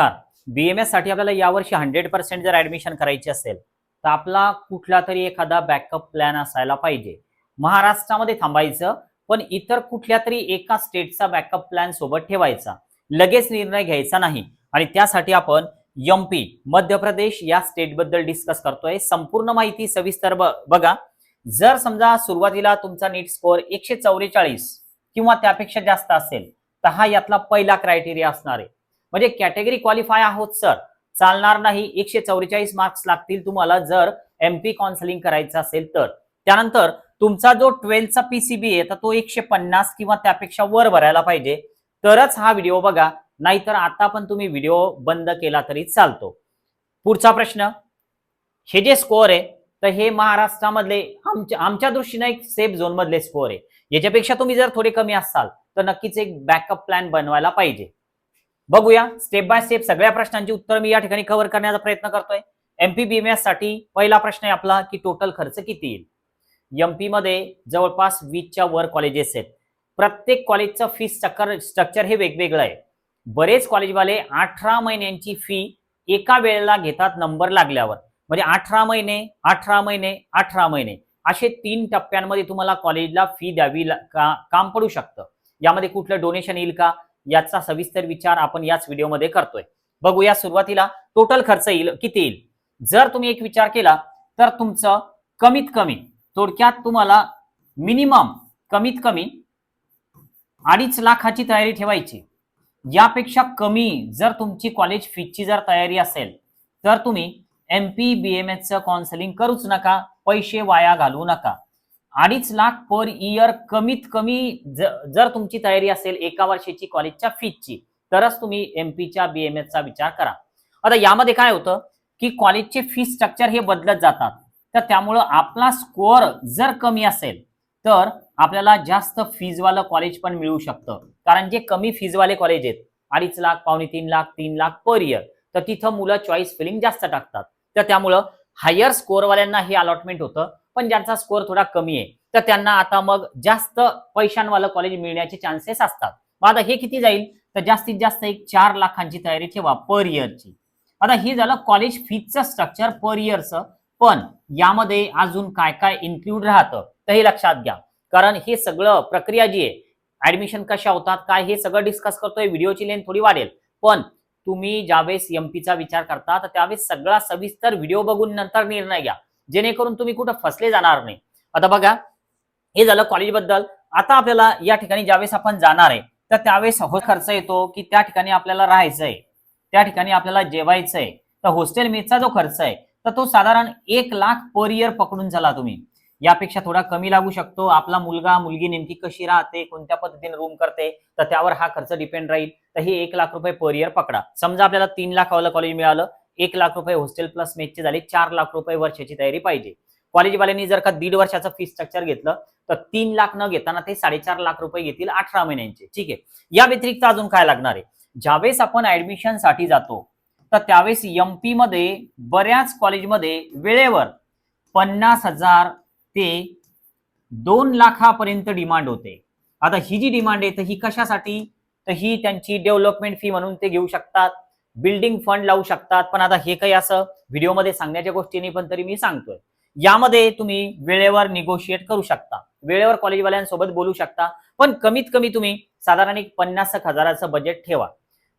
बीएमएससाठी आपल्याला यावर्षी hundred percent जर ऍडमिशन करायची असेल तर आपला कुठला तरी एखादा बॅकअप प्लॅन असायला पाहिजे. महाराष्ट्रामध्ये थांबायचं पण इतर कुठल्या तरी एका स्टेटचा बॅकअप प्लॅन सोबत ठेवायचा. लगेच निर्णय घ्यायचा नाही. आणि त्यासाठी आपण एमपी मध्य प्रदेश या स्टेटबद्दल डिस्कस करतोय. संपूर्ण माहिती सविस्तर बघा. जर समजा सुरुवातीला तुमचा नीट स्कोअर एकशे चौवेचाळीस किंवा त्यापेक्षा जास्त असेल तर हा यातला पहिला क्रायटेरिया असणार आहे. म्हणजे कॅटेगरी क्वालिफाय आहोत सर. चालणार नाही. एकशे चौवेचाळीस मार्क्स लागतील तुम्हाला जर एमपी काउन्सिलिंग करायचं असेल तर. त्यानंतर तुमचा जो ट्वेल्थचा पीसीबी आहे तर तो एकशे पन्नास किंवा त्यापेक्षा वर भरायला पाहिजे. तरच हा व्हिडिओ बघा. नाहीतर आता पण तुम्ही व्हिडिओ बंद केला तरी चालतो. पुढचा प्रश्न. हे जे स्कोअर आहे तर हे महाराष्ट्रामधले आमच्या आमच्या दृष्टीने एक सेफ झोन मधले स्कोअर आहे. याच्यापेक्षा तुम्ही जर थोडे कमी असाल तर नक्कीच एक बॅकअप प्लॅन बनवायला पाहिजे. बघूया. स्टेप बाय स्टेप सगळ्या प्रश्नांची उत्तर मी या ठिकाणी कव्हर करण्याचा प्रयत्न करतोय. एमपीबीएमएससाठी पहिला प्रश्न आहे आपला की टोटल खर्च किती येईल? एमपी मध्ये जवळपास वीसच्या वर कॉलेजेस आहेत. प्रत्येक कॉलेजचं फी स्ट्रक्चर स्ट्रक्चर हे वेगवेगळं आहे. बरेच कॉलेजवाले अठरा महिन्यांची फी एका वेळेला घेतात नंबर लागल्यावर. म्हणजे अठरा महिने अठरा महिने अठरा महिने. असे तीन टप्प्यांमध्ये तुम्हाला कॉलेजला फी द्यावी का काम पडू शकतं. यामध्ये कुठलं डोनेशन येईल का? याचा सविस्तर विचार आपण याच व्हिडिओमध्ये करतोय. बघूया सुरुवातीला टोटल खर्च येईल किती येईल? जर तुम्ही एक विचार केला तर तुमचं कमीत कमी थोडक्यात तुम्हाला मिनिमम कमीत कमी अडीच लाखाची तयारी ठेवायची. यापेक्षा कमी जर तुमची कॉलेज फीची जर तयारी असेल तर तुम्ही एम पी बी एम एसचं काउन्सिलिंग करूच नका पैसे वाया घालवू नका. अडीच लाख पर इयर कमीत कमी जर तुमची तयारी असेल एका वर्षाची कॉलेजच्या फीजची तरच तुम्ही एमपीच्या बीएमएसचा विचार करा. आता यामध्ये काय होतं की कॉलेजचे फी स्ट्रक्चर हे बदलत जातात. तर त्यामुळं आपला स्कोअर जर कमी असेल तर आपल्याला जास्त फीजवालं कॉलेज पण मिळू शकतं. कारण जे कमी फीजवाले कॉलेज आहेत अडीच लाख पावणे तीन लाख तीन लाख पर इयर तर तिथं मुलं चॉईस फिलिंग जास्त टाकतात. तर त्यामुळं हायर स्कोअरवाल्यांना हे अलॉटमेंट होतं. पण ज्यांचा स्कोअर थोडा कमी आहे तर त्यांना आता मग जास्त पैशांवालं कॉलेज मिळण्याचे चान्सेस असतात. मग आता हे किती जाईल? तर जास्तीत जास्त एक चार लाखांची तयारी ठेवा पर इयरची आता हे झालं कॉलेज फीचं स्ट्रक्चर पर इयरचं पण यामध्ये अजून काय काय इन्क्लूड राहतं तर हे लक्षात घ्या. कारण हे सगळं प्रक्रिया जी आहे ऍडमिशन कशा होतात काय हे सगळं डिस्कस करतोय व्हिडिओची लेन थोडी वाढेल. पण तुम्ही ज्यावेळेस एमपीचा विचार करता तर त्यावेळेस सगळा सविस्तर व्हिडिओ बघून नंतर निर्णय घ्या. जेणेकरून तुम्ही कुठं फसले जाणार नाही. आता बघा हे झालं कॉलेजबद्दल आता आपल्याला या ठिकाणी ज्यावेळेस आपण जाणार आहे तर त्यावेळेस हो खर्च येतो की त्या ठिकाणी आपल्याला राहायचंय. त्या ठिकाणी आपल्याला जेवायचंय. तर हॉस्टेल मेसचा जो खर्च आहे तर तो साधारण एक लाख पर इयर पकडून चला तुम्ही. यापेक्षा थोडा कमी लागू शकतो. आपला मुलगा मुलगी नेमकी कशी राहते कोणत्या पद्धतीने रूम करते तर त्यावर हा खर्च डिपेंड राहील. तर हे एक लाख रुपये पर इयर पकडा. समजा आपल्याला तीन लाख कॉलेज मिळालं एक लाख रुपये हॉस्टेल प्लस मेसचे झाले. चार लाख रुपये वर्षाची तयारी पाहिजे. कॉलेजवाल्यांनी जर का दीड वर्षाचं फी स्ट्रक्चर घेतलं तर तीन लाख न घेताना ते साडेचार लाख रुपये घेतील अठरा महिन्यांचे. ठीक आहे? या व्यतिरिक्त अजून काय लागणार आहे? ज्यावेळेस आपण ऍडमिशनसाठी जातो तर त्यावेळेस एमपी मध्ये बऱ्याच कॉलेजमध्ये वेळेवर पन्नास हजार ते दोन लाखापर्यंत डिमांड होते. आता ही जी डिमांड आहे तर ही कशासाठी? तर ही त्यांची डेव्हलपमेंट फी म्हणून ते घेऊ शकतात. बिल्डिंग फंड लावू शकतात. पण आता हे काही असं व्हिडिओमध्ये सांगण्याच्या गोष्टी नाही पण तरी मी सांगतोय. यामध्ये तुम्ही वेळेवर निगोशिएट करू शकता. वेळेवर कॉलेजवाल्यांसोबत बोलू शकता. पण कमीत कमी तुम्ही साधारण एक पन्नास एक हजाराचं बजेट ठेवा.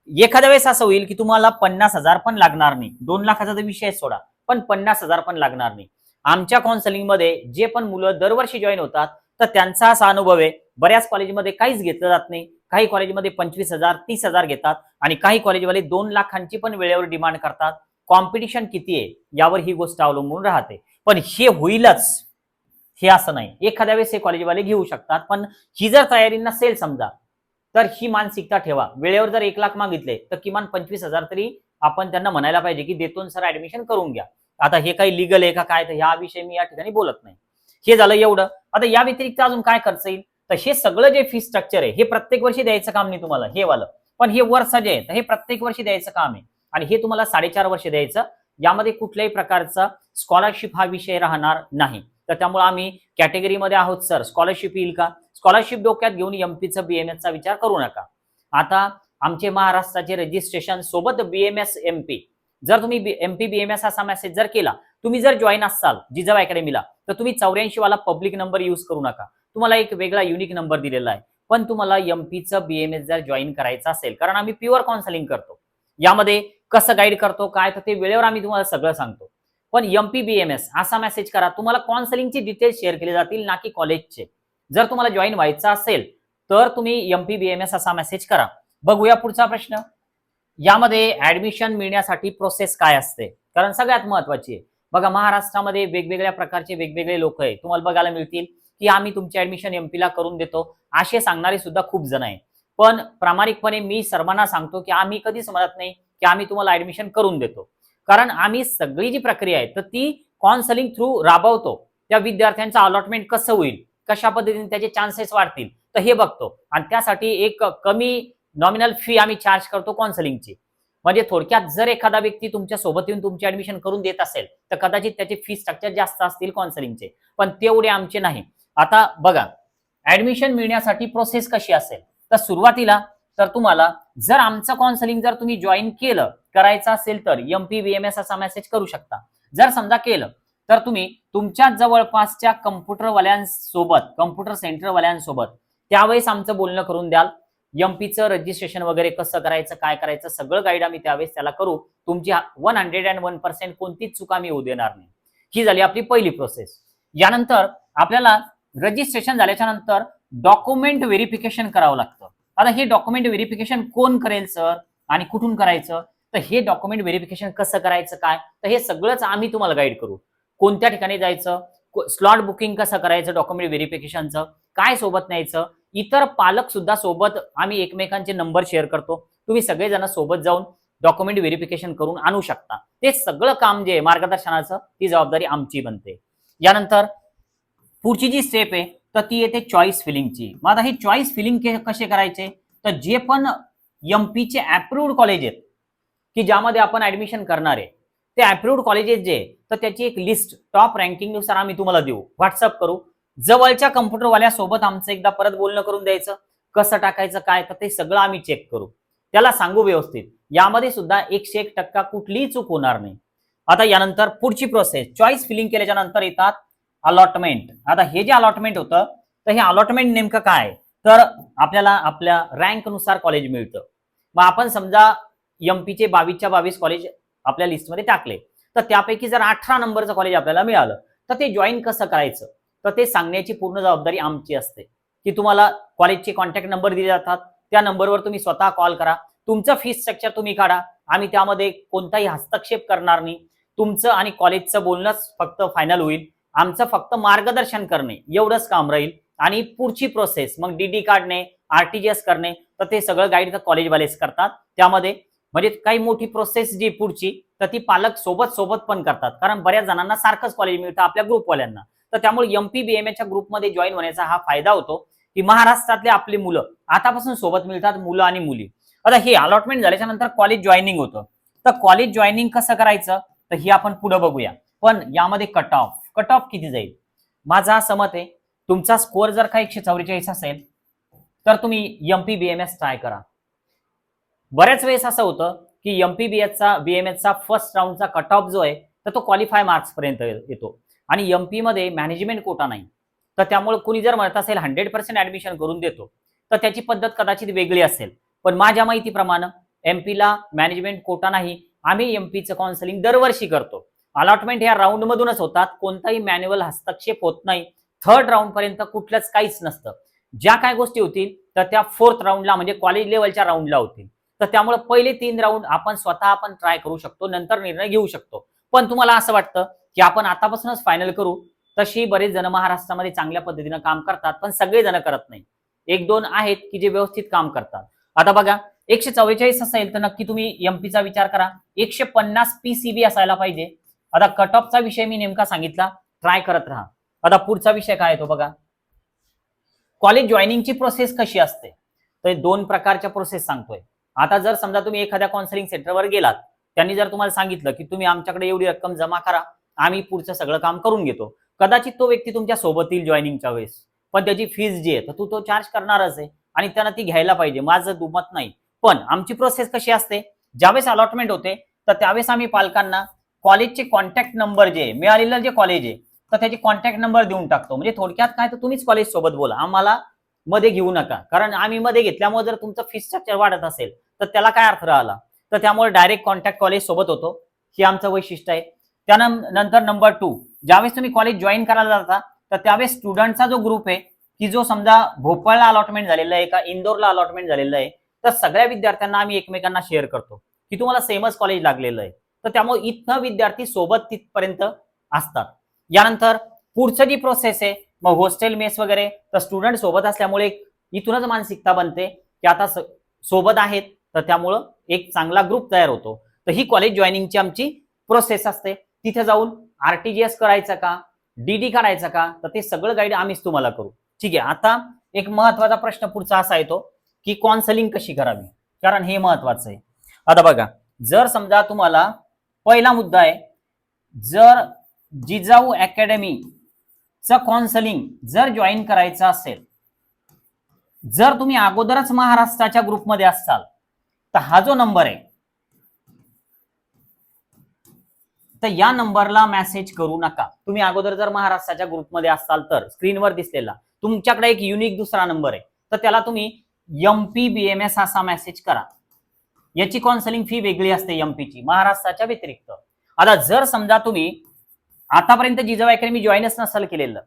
एखाद्या वेळेस असं होईल की तुम्हाला पन्नास हजार पण लागणार नाही. दोन लाखाचा तर विषय सोडा. पण पन्नास हजार पण लागणार नाही. आमच्या काउन्सलिंगमध्ये जे पण मुलं दरवर्षी जॉईन होतात तर त्यांचा असा अनुभव आहे बऱ्याच कॉलेजमध्ये काहीच घेतलं जात नाही. काही कॉलेजमध्ये पंचवीस हजार तीस हजार घेतात आणि काही कॉलेजवाले दोन लाखांची पण वेळेवर डिमांड करतात. कॉम्पिटिशन किती आहे? यावर ही गोष्ट अवलंबून राहते. पण हे होईलच. हे असं नाही. एखाद्या वेळेस हे कॉलेजवाले घेऊ शकतात पण ही जर तयारी नसेल समजा तर ही मानसिकता ठेवा. वेळेवर जर एक लाख मागितले तर किमान पंचवीस हजार तरी आपण त्यांना म्हणायला पाहिजे की देतून सर ऍडमिशन करून घ्या. आता हे काही लिगल आहे का काय? तर ह्या विषयी मी या ठिकाणी बोलत नाही. हे झालं एवढं. आता या व्यतिरिक्त अजून काय खर्च येईल? तर हे सगळं जे फी स्ट्रक्चर आहे हे प्रत्येक वर्षी द्यायचं काम नाही तुम्हाला हे वालं. पण हे वर्ष जे आहे तर हे प्रत्येक वर्षी द्यायचं काम आहे. आणि हे तुम्हाला साडेचार वर्ष द्यायचं. यामध्ये कुठल्याही प्रकारचा स्कॉलरशिप हा विषय राहणार नाही. तर त्यामुळे आम्ही कॅटेगरीमध्ये आहोत सर स्कॉलरशिप येईल का? स्कॉलरशिप डोक्यात घेऊन एमपीचं बीएमएसचा विचार करू नका. आता आमचे महाराष्ट्राचे रजिस्ट्रेशन सोबत बीएमएस एमपी जर तुम्ही एमपी बीएमएस असा मेसेज जर केला तुम्ही जर जॉईन असाल जिजाबा अकॅडमीला तर तुम्ही चौऱ्याऐंशी वाला पब्लिक नंबर यूज करू नका. तुम्हाला एक वेगळा युनिक नंबर दिलेला आहे. पण तुम्हाला एमपीचं बीएमएस जर जॉईन करायचं असेल कारण आम्ही प्युअर काउन्सलिंग करतो. यामध्ये कसं गाईड करतो काय तर ते वेळेवर आम्ही तुम्हाला सगळं सांगतो. पण एमपी एस असा मेसेज करा. तुम्हाला काउन्सिलिंगची डिटेल्स शेअर केले जातील ना की कॉलेजचे जर तुम्हाला जॉईन व्हायचं असेल तर तुम्ही एमपी एस असा मेसेज करा. बघूया पुढचा प्रश्न. यामध्ये ऍडमिशन मिळण्यासाठी प्रोसेस काय असते? कारण सगळ्यात महत्वाची आहे. बघा महाराष्ट्रामध्ये वेगवेगळ्या प्रकारचे वेगवेगळे लोक आहे तुम्हाला बघायला मिळतील. की आम्ही तुमची ऍडमिशन एमपी ला करून देतो. असे सांगणारे सुद्धा खूप जण आहे पण प्रामाणिकपणे मी सर्वांना सांगतो की आम्ही कधीच म्हणत नाही की आम्ही तुम्हाला ऍडमिशन करून देतो. कारण आम्ही सगळी जी प्रक्रिया आहे तर ती काउन्सलिंग थ्रू राबवतो. त्या विद्यार्थ्यांचं अलॉटमेंट कसं होईल? कशा पद्धतीने त्याचे चान्सेस वाढतील? तर हे बघतो. आणि त्यासाठी एक कमी नॉमिनल फी आम्ही चार्ज करतो काउन्सलिंगची म्हणजे थोडक्यात जर एखादा व्यक्ती तुमच्यासोबत येऊन तुमची ऍडमिशन करून देत असेल तर कदाचित त्याचे फी स्ट्रक्चर जास्त असतील काउन्सलिंगचे पण तेवढे आमचे नाही. आता बघा ऍडमिशन मिळण्यासाठी प्रोसेस कशी असेल? तर सुरुवातीला तर तुम्हाला जर आमचं काउन्सलिंग जर तुम्ही जॉईन केलं करायचं असेल तर एमपी एस असा मेसेज करू शकता. जर समजा केलं तर तुम्ही तुमच्या जवळपासच्या कम्प्युटरवाल्यांसोबत कम्प्युटर सेंटरवाल्यांसोबत त्यावेळेस आमचं बोलणं करून द्याल. एमपीचं रजिस्ट्रेशन वगैरे कसं करायचं काय करायचं सगळं गाईड आम्ही त्यावेळेस त्याला करू. तुमची one hundred and one percent कोणतीच चुका मी होऊ देणार नाही. ही झाली आपली पहिली प्रोसेस यानंतर आपल्याला रजिस्ट्रेशन झाल्याच्यानंतर डॉक्युमेंट व्हेरिफिकेशन करावं लागतं. आता हे डॉक्युमेंट व्हेरिफिकेशन कोण करेल सर आणि कुठून करायचं? तर हे डॉक्युमेंट व्हेरिफिकेशन कसं करायचं काय? तर हे सगळंच आम्ही तुम्हाला गाईड करू. कोणत्या ठिकाणी जायचं? स्लॉट बुकिंग कसं करायचं डॉक्युमेंट व्हेरिफिकेशनचं काय सोबत न्यायचं? इतर पालक सुद्धा सोबत आम्ही एकमेकांचे नंबर शेअर करतो. तुम्ही सगळेजण सोबत जाऊन डॉक्युमेंट व्हेरिफिकेशन करून आणू शकता. ते सगळं काम जे मार्गदर्शनाचं ती जबाबदारी आमची बनते. यानंतर पुढची जी स्टेप आहे तर ती येते चॉईस फिलिंगची मग आता हे चॉईस फिलिंग कसे करायचे? तर जे पण एमपीचे अप्रूव्ड कॉलेज आहेत की ज्यामध्ये आपण ऍडमिशन करणार आहे ते अप्रूव्ड कॉलेजेस जे तर त्याची एक लिस्ट टॉप रँकिंगनुसार आम्ही तुम्हाला देऊ. व्हॉट्सअप करू. जवळच्या कम्प्युटरवाल्यासोबत आमचं एकदा परत बोलणं करून द्यायचं कसं टाकायचं काय तर ते सगळं आम्ही चेक करू. त्याला सांगू व्यवस्थित. यामध्ये सुद्धा एकशे एक टक्का कुठलीही चूक होणार नाही. आता यानंतर पुढची प्रोसेस चॉईस फिलिंग केल्याच्यानंतर येतात अलॉटमेंट आता हे जे अलॉटमेंट होतं तर हे अलॉटमेंट नेमकं काय? तर आपल्याला आपल्या रँकनुसार कॉलेज मिळतं. मग आपण समजा एमपीचे बावीसच्या बावीस कॉलेज आपल्या लिस्टमध्ये टाकले तर त्यापैकी जर अठरा नंबरचं कॉलेज आपल्याला मिळालं तर ते जॉईन कसं करायचं? तर ते सांगण्याची पूर्ण जबाबदारी आमची असते. की तुम्हाला कॉलेजचे कॉन्टॅक्ट नंबर दिले जातात. त्या नंबरवर तुम्ही स्वतः कॉल करा. तुमचं फीस स्ट्रक्चर तुम्ही काढा. आम्ही त्यामध्ये कोणताही हस्तक्षेप करणार नाही. तुमचं आणि कॉलेजचं बोलणंच फक्त फायनल होईल. आमचं फक्त मार्गदर्शन करणे एवढंच काम राहील. आणि पुढची प्रोसेस मग डीडी काढणे आरटीजीएस करणे तर ते सगळं गाईड तर कॉलेजवालेच करतात. त्यामध्ये म्हणजे काही मोठी प्रोसेस जी पुढची तर ती पालक सोबत सोबत पण करतात. कारण बऱ्याच जणांना सारखंच कॉलेज मिळतं आपल्या ग्रुपवाल्यांना तर त्यामुळे एमपी बीएमएच्या ग्रुपमध्ये जॉईन होण्याचा हा फायदा होतो की महाराष्ट्रातले आपली मुलं आतापासून सोबत मिळतात मुलं आणि मुली. आता हे अलॉटमेंट झाल्याच्यानंतर कॉलेज जॉईनिंग होतं. तर कॉलेज जॉईनिंग कसं करायचं? तर हे आपण पुढे बघूया. पण यामध्ये कट ऑफ कट ऑफ किती जाईल? माझा असं मत आहे तुमचा स्कोअर जर का एकशे चौवेचाळीस असेल तर तुम्ही एमपी बीएमएस ट्राय करा. बऱ्याच वेळेस असं होतं की एमपी बीएसचा बीएमएसचा फर्स्ट राऊंडचा कट ऑफ जो आहे तर तो क्वालिफाय मार्क्सपर्यंत येतो आणि एमपी मध्ये मॅनेजमेंट कोटा नाही. तर त्यामुळे कुणी जर म्हणत असेल हंड्रेड पर्सेंट ऍडमिशन करून देतो तर त्याची पद्धत कदाचित वेगळी असेल. पण माझ्या माहितीप्रमाणे एमपीला मॅनेजमेंट कोटा नाही. आम्ही एमपीचं काउन्सिलिंग दरवर्षी करतो. अलॉटमेंट ह्या राऊंड मधूनच होतात. कोणताही मॅन्युअल हस्तक्षेप होत नाही. थर्ड राऊंड पर्यंत कुठलंच काहीच नसतं. ज्या काय गोष्टी होतील तर त्या फोर्थ राऊंडला म्हणजे कॉलेज लेवलच्या राऊंडला होतील. तर त्यामुळे पहिले तीन राऊंड आपण स्वतः आपण ट्राय करू शकतो नंतर निर्णय घेऊ शकतो. पण तुम्हाला असं वाटतं की आपण आतापासूनच फायनल करू तशी बरेच जण महाराष्ट्रामध्ये चांगल्या पद्धतीनं काम करतात पण सगळे जण करत नाही. एक दोन आहेत की जे व्यवस्थित काम करतात. आता बघा एकशे चव्वेचाळीस असेल तर नक्की तुम्ही एमपीचा विचार करा. एकशे पन्नास पीसीबी असायला पाहिजे. आता कट ऑफचा विषय मी नेमका सांगितला. ट्राय करत राहा. आता पुढचा विषय काय येतो बघा. कॉलेज जॉईनिंगची प्रोसेस कशी असते? तर दोन प्रकारच्या प्रोसेस सांगतोय. आता जर समजा तुम्ही एखाद्या काउन्सिलिंग सेंटरवर गेलात त्यांनी जर तुम्हाला सांगितलं की तुम्ही आमच्याकडे एवढी रक्कम जमा करा आम्ही पुढचं सगळं काम करून घेतो. कदाचित तो व्यक्ती तुमच्यासोबत येईल जॉईनिंगच्या वेळेस. पण त्याची फीज जी आहे तर तू तो चार्ज करणारच आहे आणि त्यांना ती घ्यायला पाहिजे. माझं दुमत नाही. पण आमची प्रोसेस कशी असते? ज्यावेळेस अलॉटमेंट होते तर त्यावेळेस आम्ही पालकांना कॉलेजचे कॉन्टॅक्ट नंबर जे मिळालेलं जे कॉलेज आहे तर त्याचे कॉन्टॅक्ट नंबर देऊन टाकतो. म्हणजे थोडक्यात काय तर तुम्हीच कॉलेज सोबत बोला. आम्हाला मध्ये घेऊ नका. कारण आम्ही मध्ये घेतल्यामुळे जर तुमचं फी स्ट्रक्चर वाढत असेल तर त्याला काय अर्थ राहिला? तर त्यामुळे डायरेक्ट कॉन्टॅक्ट कॉलेज सोबत होतो. हे आमचं वैशिष्ट्य आहे. त्यानंतर नंबर टू ज्यावेळेस तुम्ही कॉलेज जॉईन करायला जाता तर त्यावेळेस स्टुडंटचा जो ग्रुप आहे की जो समजा भोपाळला अलॉटमेंट झालेला आहे का इंदोरला अलॉटमेंट झालेलं आहे तर सगळ्या विद्यार्थ्यांना आम्ही एकमेकांना शेअर करतो. की तुम्हाला सेमच कॉलेज लागलेलं आहे. तर त्यामुळे इथनं विद्यार्थी सोबत तिथपर्यंत असतात. यानंतर पुढचं जी प्रोसेस आहे मग हॉस्टेल मेस वगैरे तर स्टुडंट सोबत असल्यामुळे इथूनच मानसिकता बनते की आता सोबत आहेत तर त्यामुळं एक चांगला ग्रुप तयार होतो. तर ही कॉलेज जॉईनिंगची आमची प्रोसेस असते. तिथे जाऊन आरटीजीएस करायचं का डीडी काढायचं का तर ते सगळं गाईड आम्हीच तुम्हाला करू. ठीक आहे आता एक महत्त्वाचा प्रश्न पुढचा असा येतो की कॉन्सलिंग कशी करावी? कारण हे महत्वाचं आहे. आता बघा जर समजा तुम्हाला पहिला मुद्दा आहे जर जिजाऊ अकॅडमीचं काउन्सलिंग जर जॉईन करायचं असेल जर तुम्ही अगोदरच महाराष्ट्राच्या ग्रुपमध्ये असाल तर हा जो नंबर आहे तर या नंबरला मेसेज करू नका. तुम्ही अगोदर जर महाराष्ट्राच्या ग्रुपमध्ये असाल तर स्क्रीनवर दिसलेला तुमच्याकडे एक युनिक दुसरा नंबर आहे तर त्याला तुम्ही M P B M S असा मेसेज करा. याची काउन्सिलिंग फी वेगळी असते एमपीची महाराष्ट्राच्या व्यतिरिक्त. आता जर समजा तुम्ही आतापर्यंत जिजाऊ अकॅडमी जॉईनच नसाल केलेलं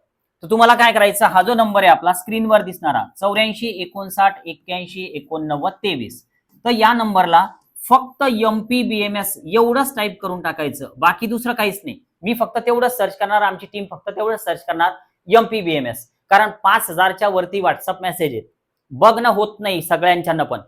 तर तुम्हाला काय करायचं हा जो नंबर आहे आपला स्क्रीनवर दिसणारा चौऱ्याऐंशी एकोणसाठ एक्क्याऐंशी एकोणनव्वद तेवीस तर या नंबरला फक्त M P B M S एवढंच टाईप करून टाकायचं बाकी दुसरं काहीच नाही. मी फक्त तेवढंच सर्च करणार आमची टीम फक्त तेवढंच सर्च करणार M P B M S कारण पाच हजारच्या वरती व्हॉट्सअप मेसेज आहेत. बघणं होत नाही सगळ्यांच्यानं पण.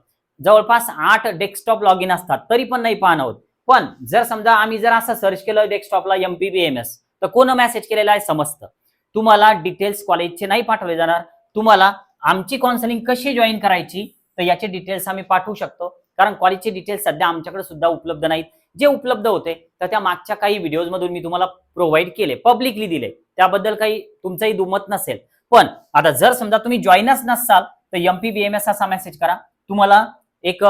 जवळपास आठ डेस्कटॉप लॉग इन असतात तरी पण नाही पाहणार आहोत. पण जर समजा आम्ही जर असं सर्च केलं डेस्कटॉपला एमपीबीएमएस तर कोण मेसेज केलेला आहे? समजतं तुम्हाला डिटेल्स कॉलेजचे नाही पाठवले जाणार. तुम्हाला आमची काउन्सिलिंग कशी जॉईन करायची तर याचे डिटेल्स आम्ही पाठवू शकतो. कारण कॉलेजचे डिटेल्स सध्या आमच्याकडे सुद्धा उपलब्ध नाहीत. जे उपलब्ध होते तर त्या मागच्या काही व्हिडिओज मधून मी तुम्हाला प्रोव्हाइड केले पब्लिकली दिले. त्याबद्दल काही तुमचंही दुमत नसेल. पण आता जर समजा तुम्ही जॉईनच नसाल तर एमपीबीएमएस असा मेसेज करा. तुम्हाला एक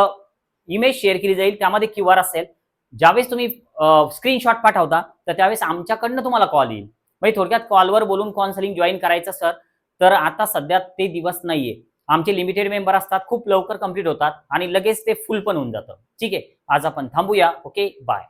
इमेज शेअर केली जाईल. त्यामध्ये क्यू आर असेल. ज्यावेळेस तुम्ही स्क्रीनशॉट पाठवता तर त्यावेळेस आमच्याकडनं तुम्हाला कॉल येईल. म्हणजे थोडक्यात कॉलवर बोलून काउन्सिलिंग जॉईन करायचं सर तर आता सध्या ते दिवस नाहीये. आमचे लिमिटेड मेंबर असतात खूप लवकर कंप्लीट होतात आणि लगेच ते फुल पण होऊन जातं. ठीक आहे? आज आपण थांबूया. Okay bye